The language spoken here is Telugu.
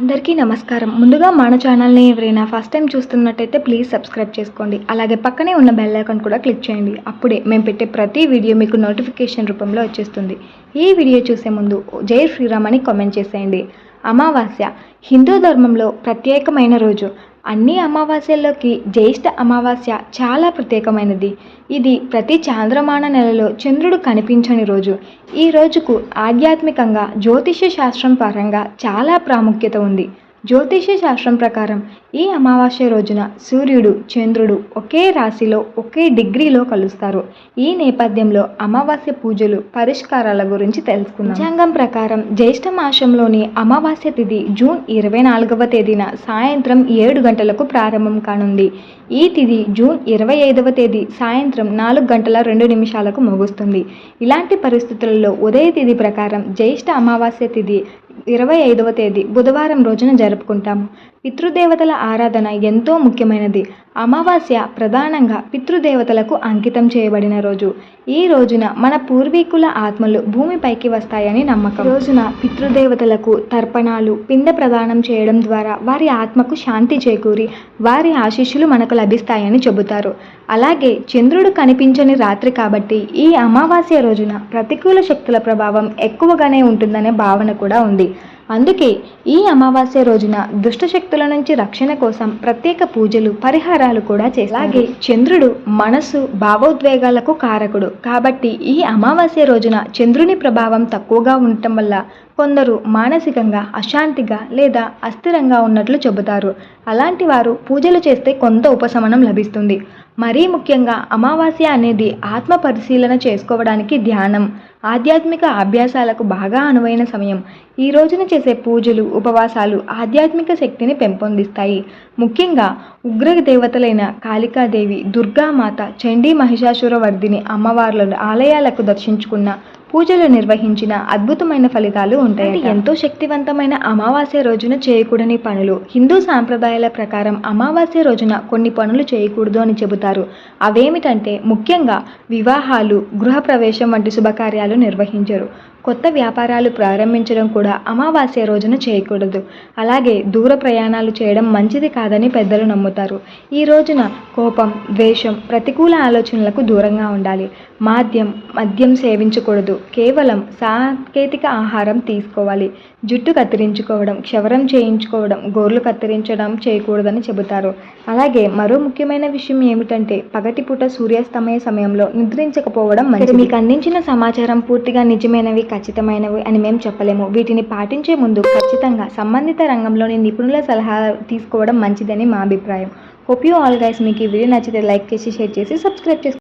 అందరికీ నమస్కారం. ముందుగా మన ఛానల్ని ఎవరైనా ఫస్ట్ టైం చూస్తున్నట్టయితే ప్లీజ్ సబ్స్క్రైబ్ చేసుకోండి. అలాగే పక్కనే ఉన్న బెల్ ఐకాన్ కూడా క్లిక్ చేయండి. అప్పుడే మేము పెట్టే ప్రతి వీడియో మీకు నోటిఫికేషన్ రూపంలో వచ్చేస్తుంది. ఈ వీడియో చూసే ముందు జై శ్రీరామ్ అని కామెంట్ చేసేయండి. అమావాస్య హిందూ ధర్మంలో ప్రత్యేకమైన రోజు. అన్ని అమావాస్యల్లోకి జ్యేష్ఠ అమావాస్య చాలా ప్రత్యేకమైనది. ఇది ప్రతి చాంద్రమాన నెలలో చంద్రుడు కనిపించని రోజు. ఈ రోజుకు ఆధ్యాత్మికంగా జ్యోతిష్య శాస్త్రం పరంగా చాలా ప్రాముఖ్యత ఉంది. జ్యోతిష్య శాస్త్రం ప్రకారం ఈ అమావాస్య రోజున సూర్యుడు చంద్రుడు ఒకే రాశిలో ఒకే డిగ్రీలో కలుస్తారు. ఈ నేపథ్యంలో అమావాస్య పూజలు పరిష్కారాల గురించి తెలుసుకుందాం. పంచాంగం ప్రకారం జ్యేష్ఠ మాసంలోని అమావాస్య తిథి జూన్ ఇరవై నాలుగవ తేదీన సాయంత్రం ఏడు గంటలకు ప్రారంభం కానుంది. ఈ తిథి జూన్ ఇరవై ఐదవ తేదీ సాయంత్రం నాలుగు గంటల రెండు నిమిషాలకు ముగుస్తుంది. ఇలాంటి పరిస్థితులలో ఉదయ తిథి ప్రకారం జ్యేష్ఠ అమావాస్య తిథి ఇరవై ఐదవ తేదీ బుధవారం రోజున జరుపుకుంటాము. పితృదేవతల ఆరాధన ఎంతో ముఖ్యమైనది. అమావాస్య ప్రధానంగా పితృదేవతలకు అంకితం చేయబడిన రోజు. ఈ రోజున మన పూర్వీకుల ఆత్మలు భూమిపైకి వస్తాయని నమ్మకం. రోజున పితృదేవతలకు తర్పణాలు పిండ ప్రదానం చేయడం ద్వారా వారి ఆత్మకు శాంతి చేకూరి వారి ఆశీస్సులు మనకు లభిస్తాయని చెబుతారు. అలాగే చంద్రుడు కనిపించని రాత్రి కాబట్టి ఈ అమావాస్య రోజున ప్రతికూల శక్తుల ప్రభావం ఎక్కువగానే ఉంటుందనే భావన కూడా ఉంది. అందుకే ఈ అమావాస్య రోజున దుష్టశక్తుల నుంచి రక్షణ కోసం ప్రత్యేక పూజలు పరిహారాలు కూడా చేస్తారు. అలాగే చంద్రుడు మనసు భావోద్వేగాలకు కారకుడు. కాబట్టి ఈ అమావాస్య రోజున చంద్రుని ప్రభావం తక్కువగా ఉండటం వల్ల కొందరు మానసికంగా అశాంతిగా లేదా అస్థిరంగా ఉన్నట్లు చెబుతారు. అలాంటి వారు పూజలు చేస్తే కొంత ఉపశమనం లభిస్తుంది. మరీ ముఖ్యంగా అమావాస్య అనేది ఆత్మ పరిశీలన చేసుకోవడానికి ధ్యానం. ఆధ్యాత్మిక అభ్యాసాలకు బాగా అనువైన సమయం. ఈ రోజున చేసే పూజలు ఉపవాసాలు ఆధ్యాత్మిక శక్తిని పెంపొందిస్తాయి. ముఖ్యంగా ఉగ్ర దేవతలైన కాళికాదేవి దుర్గామాత చండీ మహిషాసుర వర్ధిని అమ్మవార్లను ఆలయాలకు దర్శించుకున్న పూజలు నిర్వహించిన అద్భుతమైన ఫలితాలు ఉంటాయి ఎంతో శక్తివంతమైన అమావాస్య రోజున చేయకూడని పనులు. హిందూ సాంప్రదాయాల ప్రకారం అమావాస్య రోజున కొన్ని పనులు చేయకూడదు అని చెబుతారు. అవేమిటంటే ముఖ్యంగా వివాహాలు గృహప్రవేశం వంటి శుభకార్యాలు నిర్వహించరు. కొత్త వ్యాపారాలు ప్రారంభించడం కూడా అమావాస్య రోజున చేయకూడదు. అలాగే దూర ప్రయాణాలు చేయడం మంచిది కాదని పెద్దలు నమ్ముతారు. ఈ రోజున కోపం ద్వేషం ప్రతికూల ఆలోచనలకు దూరంగా ఉండాలి. మాద్యం మద్యం సేవించకూడదు. కేవలం సాంకేతిక ఆహారం తీసుకోవాలి. జుట్టు కత్తిరించుకోవడం క్షవరం చేయించుకోవడం గోర్లు కత్తిరించడం చేయకూడదని చెబుతారు. అలాగే మరో ముఖ్యమైన విషయం ఏమిటంటే పగటిపూట సూర్యాస్తమయ సమయంలో నిద్రించకపోవడం మంచిది. మీకు అందించిన సమాచారం పూర్తిగా నిజమైనవి ఖచ్చితమైనవి అని మేము చెప్పలేము. వీటిని పాటించే ముందు ఖచ్చితంగా సంబంధిత రంగంలోని నిపుణుల సలహా తీసుకోవడం మంచిదని మా అభిప్రాయం. హోప్ యూ ఆల్ గైస్ మీకు ఈ వీడియో నచ్చితే లైక్ చేసి షేర్ చేసి సబ్స్క్రైబ్ చేసుకోండి